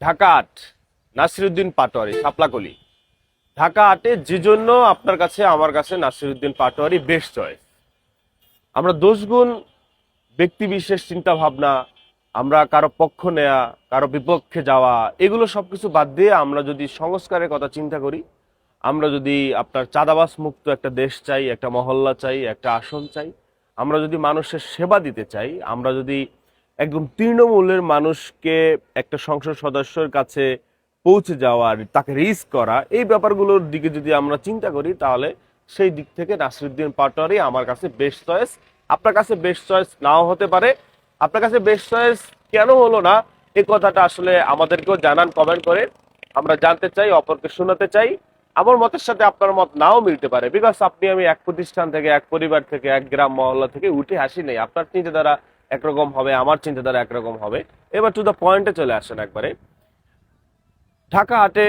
ঢাকা আট, নাসিরুদ্দিন পাটোয়ারি, সাপলাকলি। ঢাকা আটে যে জন্য আপনার কাছে, আমার কাছে নাসিরুদ্দিন পাটোয়ারি বেশ চয়েস আমরা দোষগুণ ব্যক্তি বিশেষ চিন্তা ভাবনা, আমরা কারও পক্ষ নেয়া, কারও বিপক্ষে যাওয়া, এগুলো সবকিছু বাদ দিয়ে আমরা যদি সংস্কারের কথা চিন্তা করি, আমরা যদি আপনার চাঁদাবাস মুক্ত একটা দেশ চাই, একটা মহল্লা চাই, একটা আসন চাই, আমরা যদি মানুষের সেবা দিতে চাই, আমরা যদি একদম তৃণমূলের মানুষকে একটা সংসদ সদস্যের কাছে পৌঁছে যাওয়া তাকে রিস্ক করা, এই ব্যাপারগুলোর দিকে যদি আমরা চিন্তা করি, তাহলে সেই দিক থেকে নাসিরুদ্দিন পাটোয়ারি আমার কাছে বেস্ট চয়েস আপনার কাছে বেস্ট চয়েস নাও হতে পারে। আপনার কাছে বেস্ট চয়েস কেন হলো না? এই কথাটা আসলে আমাদেরকেও জানান কমেন্ট করে। আমরা জানতে চাই, অপরকে শোনাতে চাই। আমার মতের সাথে আপনার মত নাও মিলতে পারে। বিকজ আপনি আমি এক প্রতিষ্ঠান থেকে, এক পরিবার থেকে, এক গ্রাম মহল্লা থেকে উঠে আসি নাই। আপনার চিন্তাধারা একরকম হবে, আমার চিন্তাধারা একরকম হবে। এবার টু দ্য পয়েন্টে চলে আসেন একবারে। ঢাকা হাটে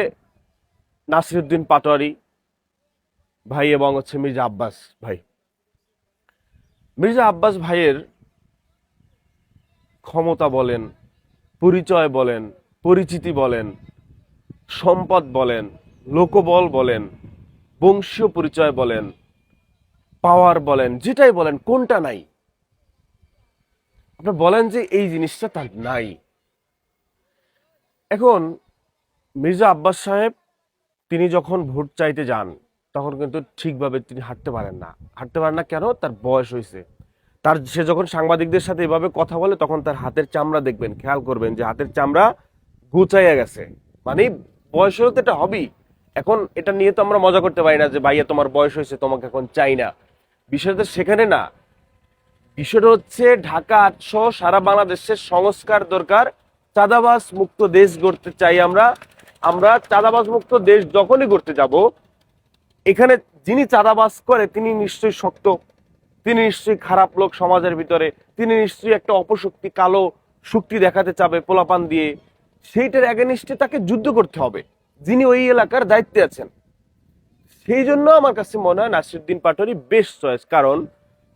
নাসিরুদ্দিন পাটোয়ারি ভাই এবং হচ্ছে মির্জা আব্বাস ভাই। মির্জা আব্বাস ভাইয়ের ক্ষমতা বলেন, পরিচয় বলেন, পরিচিতি বলেন, সম্পদ বলেন, লোকবল বলেন, বংশীয় পরিচয় বলেন পাওয়ার বলেন, যেটাই বলেন, কোনটা নাই? আপনি বলেন যে এই জিনিসটা তার নাই। এখন মির্জা আব্বাস সাহেব, তিনি যখন ভোট চাইতে যান, তখন কিন্তু ঠিকভাবে তিনি হাঁটতে পারেন না। হাঁটতে পারেন না কেন? তার বয়স হয়েছে। তার সে যখন সাংবাদিকদের সাথে এভাবে কথা বলে, তখন তার হাতের চামড়া দেখবেন, খেয়াল করবেন যে হাতের চামড়া গুচাইয়া গেছে। মানে বয়স হলে তো এটা হবেই এখন এটা নিয়ে তো আমরা মজা করতে পারি না যে, ভাইয়া, তোমার বয়স হয়েছে, তোমাকে এখন চাই না। বিষয়টা সেখানে না বিষয়টা হচ্ছে ঢাকা আটশো সারা বাংলাদেশের সংস্কার দরকার চাঁদাবাস মুক্ত দেশ গড়তে চাই আমরা। আমরা চাঁদাবাস মুক্ত দেশ যখনই গড়তে যাব, এখানে যিনি চাঁদাবাস করে তিনি নিশ্চয়ই শক্ত, তিনি নিশ্চয়ই খারাপ লোক সমাজের ভিতরে, তিনি নিশ্চয়ই একটা অপশক্তি কালো শক্তি দেখাতে চাবে পোলাপান দিয়ে। সেইটার অ্যাগেনিস্টে তাকে যুদ্ধ করতে হবে, যিনি ওই এলাকার দায়িত্বে আছেন। সেই জন্য আমার কাছে মনে হয় নাসিরুদ্দিন পাটোয়ারি বেশ চয়েস কারণ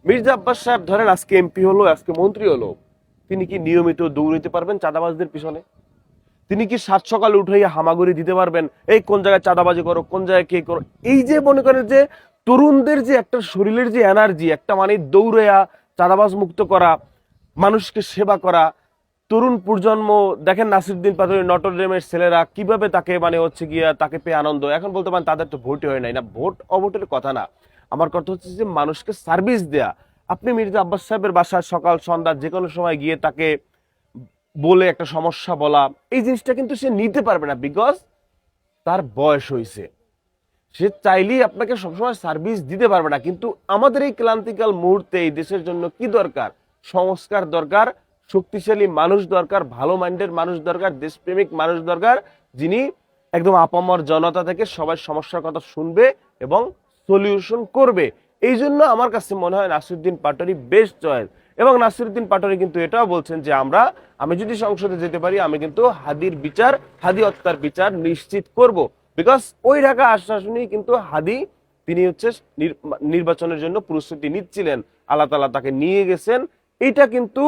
মির্জা আব্বাস সাহেব ধরেন আজকে এমপি হলো, আজকে মন্ত্রী হলো, তিনি কি নিয়মিত দৌড় দিতে পারবেন চাঁদাবাজদের পিছনে? তিনি কি সাত সকালে উঠে হামাগুড়ি দিতে পারবেন? এই কোন জায়গায় চাঁদাবাজি করো, কোন জায়গায় কে করো? এই যে মনে করেন যে তরুণদের যে একটা শরীরের যে এনার্জি একটা মানে দৌড়েয়া চাঁদাবাজ মুক্ত করা, মানুষকে সেবা করা, তরুণ প্রজন্ম, দেখেন নাসিরুদ্দিন পাথরের নটরডেমের ছেলেরা কীভাবে তাকে মানে হচ্ছে গিয়া তাকে পেয়ে আনন্দ, এখন বলতে পারেন তাদের তো ভোটই হয় নাই। না, ভোট অভোটের কথা না। আমার কথা হচ্ছে যে মানুষকে সার্ভিস দেয়া। আপনি মির্জা আব্বাস সাহেবের বাসায় সকাল, সন্ধ্যা যে কোনো সময় গিয়ে তাকে বলে একটা সমস্যা বলা, এই জিনিসটা কিন্তু সে নিতে পারবে না বিকজ তার বয়স হয়েছে সে চাইলেই আপনাকে সবসময় সার্ভিস দিতে পারবে না। কিন্তু আমাদের এই ক্লান্তিকাল মুহূর্তে এই দেশের জন্য কি দরকার? সংস্কার দরকার, শক্তিশালী মানুষ দরকার, ভালো মাইন্ডের মানুষ দরকার, দেশপ্রেমিক মানুষ দরকার, যিনি একদম আপামর জনতা থেকে সবাই সমস্যার কথা শুনবে এবং সলিউশন করবে। এই জন্য আমার কাছে মনে হয় নাসিরুদ্দিন পাটোয়ারি বেস্ট চয়েস এবং নাসিরুদ্দিন পাটোয়ারি কিন্তু এটাও বলছেন যে, আমরা, আমি যদি সংসদে যেতে পারি, আমি কিন্তু হাদির বিচার, হাদি হত্যার বিচার নিশ্চিত করব। বিকজ ওই ঢাকা আশ্বাসনী কিন্তু হাদি, তিনি হচ্ছে নির্বাচনের জন্য প্রস্তুতি নিচ্ছিলেন। আল্লাহ তালা তাকে নিয়ে গেছেন। এটা কিন্তু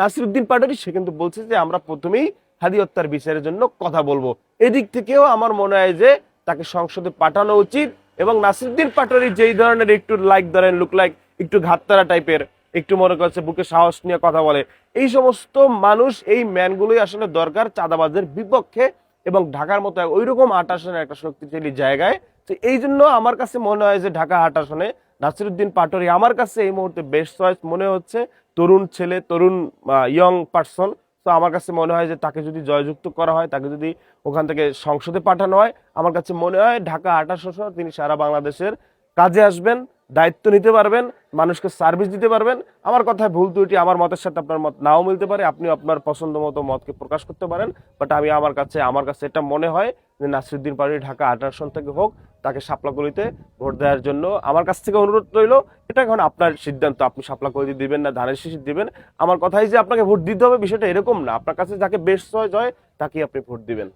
নাসিরুদ্দিন পাটোয়ারি, সে কিন্তু বলছে যে, আমরা প্রথমেই হাদি হত্যার বিচারের জন্য কথা বলব। এদিক থেকেও আমার মনে হয় যে, তাকে সংসদে পাঠানো উচিত। এবং নাসিরুদ্দিন পাটোয়ারি যেই ধরনের একটু লাইক ধরেন লুক লাইক একটু ঘাততারা টাইপের একটু মনে করছে বুকে সাহস নিয়ে কথা বলে, এই সমস্ত মানুষ, এই ম্যানগুলোই আসলে দরকার চাঁদাবাজের বিপক্ষে এবং ঢাকার মতো ওইরকম আট আসনের একটা শক্তিশালী জায়গায়। তো এই জন্য আমার কাছে মনে হয় যে ঢাকা আট আসনে নাসিরুদ্দিন পাটোয়ারি আমার কাছে এই মুহূর্তে বেস্ট চয়েস মনে হচ্ছে তরুণ ছেলে, তরুণ ইয়ং পার্সন তো আমার কাছে মনে হয় যে তাকে যদি জয়যুক্ত করা হয়, তাকে যদি ওখান থেকে সংসদে পাঠানো হয়, আমার কাছে মনে হয় ঢাকা আঠাশ তিনি সারা বাংলাদেশের কাজে আসবেন, দায়িত্ব নিতে পারবেন, মানুষকে সার্ভিস দিতে পারবেন। আমার কথায় ভুল ত্রুটি আমার মতের সাথে আপনার মত নাও মিলতে পারে। আপনি আপনার পছন্দ মতো মতকে প্রকাশ করতে পারেন। বাট আমি আমার কাছে আমার কাছে এটা মনে হয় যে নাসিরুদ্দিন পাটোয়ারি ঢাকা আঠাশ থেকে হোক, তাকে সাপলাকলিতে ভোট দেওয়ার জন্য আমার কাছ থেকে অনুরোধ রইল। এটা এখন আপনার সিদ্ধান্ত, আপনি সাপলাকলি দিবেন না, ধানের শিশির দিবেন। আমার কথাই যে আপনাকে ভোট দিতে হবে বিষয়টা এরকম না। আপনার কাছে যাকে বেশ হয় যায় তাকেই আপনি ভোট দিবেন।